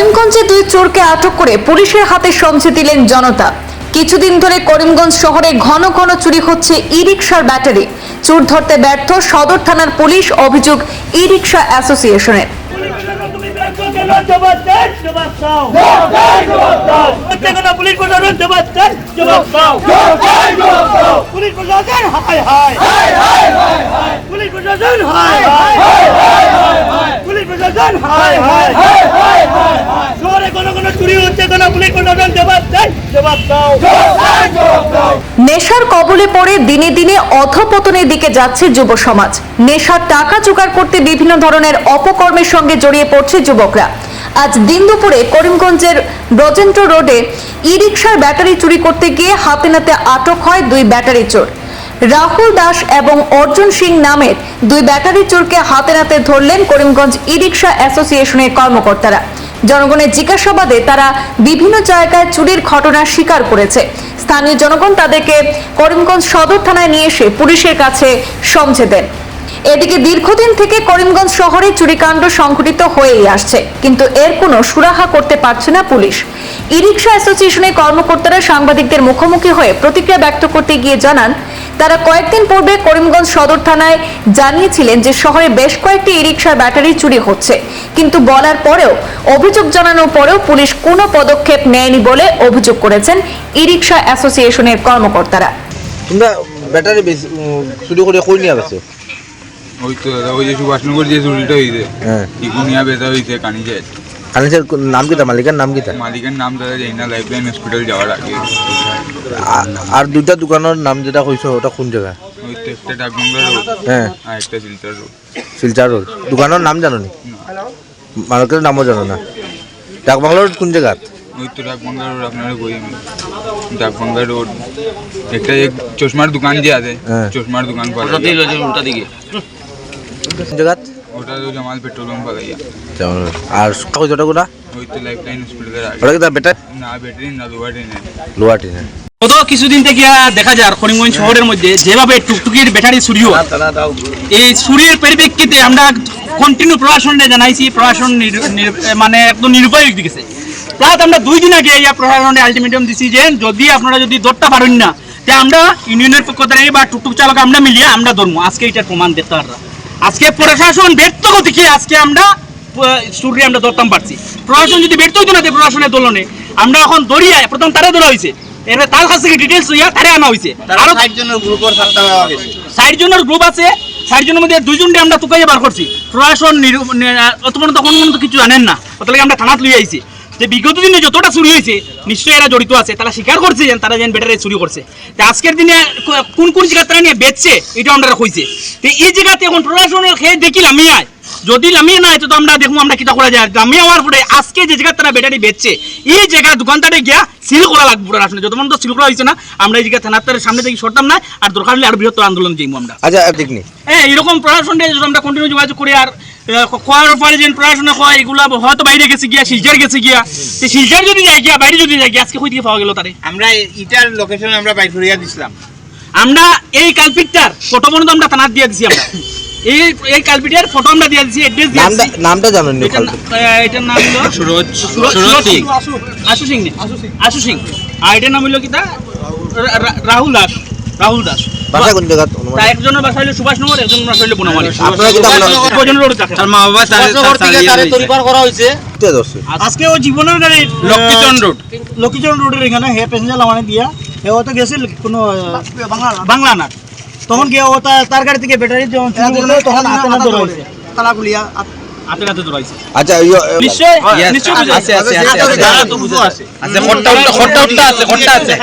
করিমগঞ্জে দুই চোরকে আটক করে পুলিশের হাতে সমঝে দিলেন জনতা কিছুদিন ধরে করিমগঞ্জ শহরে ঘন ঘন চুরি হচ্ছে ই রিক্সার ব্যাটারি চুর ধরতে ব্যর্থ সদর থানার পুলিশ অভিযোগ ই রিক্সা অ্যাসোসিয়েশনের পুলিশ প্রশাসন জবাব চাই জবাব দাও পুলিশ প্রশাসন হায় হায় পুলিশ প্রশাসন হায় হায় পুলিশ প্রশাসন হায় হায় শহরে কোনো কোনো চুরি হচ্ছে কোনো পুলিশ প্রশাসন জবাব চাই জবাব দাও নেশার কবলে পড়ে দিনে দিনে অধপতনের দিকে যাচ্ছে যুব সমাজ। নেশার টাকা জোগাড় করতে বিভিন্ন ধরনের অপকর্মের সঙ্গে জড়িয়ে পড়ছে যুবকরা। আজ দিন দুপুরে করিমগঞ্জের ব্রজেন্দ্র রোডে ই রিক্সার ব্যাটারি চুরি করতে গিয়ে হাতে নাতে আটক হয় দুই ব্যাটারি চোর। রাহুল দাস এবং অর্জুন সিং নামের দুই ব্যাটারি চোরকে হাতে নাতে ধরলেন করিমগঞ্জ ই রিক্সা অ্যাসোসিয়েশনের কর্মকর্তারা। জনগণের জিজ্ঞাসাবাদে তারা বিভিন্ন জায়গায় চুরির ঘটনা স্বীকার করেছে। স্থানীয় জনগণ তাদেরকে করিমগঞ্জ সদর থানায় নিয়ে এসে পুলিশের কাছে সমঝে দেন। এদিকে দীর্ঘদিন থেকে করিমগঞ্জ শহরে চুরিকাণ্ড সংঘটিত হয়েই আসছে, কিন্তু এর কোনো সুরাহা করতে পারছে না পুলিশ। ই রিক্সা অ্যাসোসিয়েশনের কর্মকর্তারা সাংবাদিকদের মুখোমুখি হয়ে প্রতিক্রিয়া ব্যক্ত করতে গিয়ে জানান তারা কয়েকদিন পূর্বে করিমগঞ্জ সদর থানায় জানিয়েছিলেন যে শহরে বেশ কয়েকটি ই রিক্সার ব্যাটারি চুরি হচ্ছে। কিন্তু বলার পরেও অভিযোগ জানানোর পরেও পুলিশ কোনো পদক্ষেপ নেয়নি বলে অভিযোগ করেছেন ই রিক্সা অ্যাসোসিয়েশনের কর্মকর্তারা। তোমরা ব্যাটারি চুরি করে কই নিয়ে গেছো? ওই তো ওই যে সুভাষনগর যে চুরিটা হয়েছে হ্যাঁ। ইকুনিয়া বেতা হয়েছে কানিজে কানেসের নাম কিতা মালিকের নাম কিতা মালিকের নাম দাদা যাই না লাইফলাইন হসপিটাল যাওয়ার আগে। আর দুইটা দোকানের নাম যেটা কইছো ওটা কোন জায়গা একটা ডাকগঙ্গা রোড হ্যাঁ। আর একটা শিলচর রোড। শিলচর রোড। দোকানের নাম জানো নি? মালিকের নামও জানো না। ডাক বাংলা রোড কোন জায়গা ওই তো ডাকগঙ্গা রোড আপনারা কই আমি। রোড। একটা এক চশমার দোকান যে আছে হ্যাঁ। চশমার দোকান পাওয়া কোন জায়গা ওটা তো জামাল পেট্রোল পাম্প পালাইয়া। আর কইছো ওটা কোটা ওই তো লাইফলাইন হসপিটালের আগে ওটা কিতা ব্যাটারি না ব্যাটারি না লোহাটি নেই গত কিছুদিন থেকে দেখা যায় করিমগঞ্জ শহরের মধ্যে যেভাবে টুকটুকির ব্যাটারি চুরি হয় এই চুরির পরিপ্রেক্ষিতে আমরা কন্টিনিউ প্রশাসনে জানাইছি প্রশাসন মানে একদম নিরুপায় হয়ে গেছে। প্রায় আমরা দুই দিন আগে ইয়া প্রশাসনে আলটিমেটাম দিছি যে যদি আপনারা যদি ধরতে পারেন না তে আমরা ইউনিয়নের পক্ষ থেকে বা টুকটুক চালক আমরা মিলিয়ে আমরা ধরবো আজকে এটার প্রমাণ দেখতে পাররা। আজকে প্রশাসন ব্যর্থ গতিকে আজকে আমরা চুরি আমরা ধরতাম পারছি। প্রশাসন যদি ব্যর্থ হইতো না প্রশাসনের দলনে আমরা এখন দরিয়া প্রথম তারা ধরা হয়েছে এবার তার কাছ থেকে ডিটেলস হইয়া তারে আনা হয়েছে আরও ষাট জনের গ্রুপ আছে ষাট জনের মধ্যে দুইজনকে আমরা তুকাইয়া বার করছি। প্রশাসন অত পর্যন্ত পর্যন্ত কিছু জানেন না। লাগে আমরা থানাত লই আইছি। যে বিগত দিনে যতটা চুরি হয়েছে নিশ্চয়ই এরা জড়িত আছে। তারা স্বীকার করছে যে তারা যেন বেটারে চুরি করছে। তা আজকের দিনে কোন কোন জায়গা তারা নিয়ে বেচছে এটা আমরা কইছে। তো এই জায়গাতে এখন প্রশাসনের খেয়ে দেখি লামিয়ে আয়। যদি লামিয়ে না তো আমরা দেখব আমরা কিটা করা যায়। লামিয়ে হওয়ার পরে আজকে যে জায়গা তারা ব্যাটারি বেচছে এই জায়গা দোকানদারে গিয়া সিল করা লাগবে প্রশাসনে। যত পর্যন্ত সিল করা হয়েছে না আমরা এই জায়গা থানার তারের সামনে থেকে সরতাম না আর দরকার হলে আর বৃহত্তর আন্দোলন যাইবো আমরা। আচ্ছা দেখনি হ্যাঁ এরকম প্রশাসন দিয়ে যদি আমরা কন্টিনিউ যোগাযোগ করি আর কোয়ার পরে যে প্রশাসনে কয় এগুলা হয়তো বাইরে গেছে গিয়া শিলচার গেছে গিয়া। তো শিলচার যদি যায় গিয়া বাইরে যদি যায় গিয়া আজকে কই থেকে পাওয়া গেল তারে? আমরা ইটার লোকেশন আমরা বাইর করিয়া দিছিলাম। আমরা এই কালপিটটার ফটো পর্যন্ত আমরা থানার দিয়ে দিছি আমরা। এই এই কালপিটার ফটো আমরা দিয়ে দিছি অ্যাড্রেস দিয়ে নামটা নামটা জানো নি এটার নাম- এটার নাম হলো সুরজ সুরজ সিং। আশু সিং নে। আশু সিং। আর এটার নাম হলো কি তা? রা- রা- রাহুল দাস। রাহুল দাস। বাসা কোন জায়গা তা একজনের বাসা হলো সুভাষ নগর একজনের বাসা হলো বনমালী। আপনারা কি তাহলে- প্রয়োজন রোড থাকে তার মা বাবা কে দর্শক আজকে ও জীবনের গাড়ি লক্ষ্মীচরণ রোড। লক্ষ্মীচরণ রোডের এখানে হে প্যাসেঞ্জার লামানে দিয়া হে ও তো গেছিল কোনো বাংলা না তখন গিয়ে ও তার গাড়ি থেকে ব্যাটারি যখন তখন হাতে না ধরা হয়েছে তালাগুলিয়া হাতে হাতে ধরাইছে। আচ্ছা নিশ্চয় নিশ্চয় আছে, আছে, আছে, আছে, আছে। আছে আছে খট্টা উঠটা খট্টা উঠটা আছে আছে।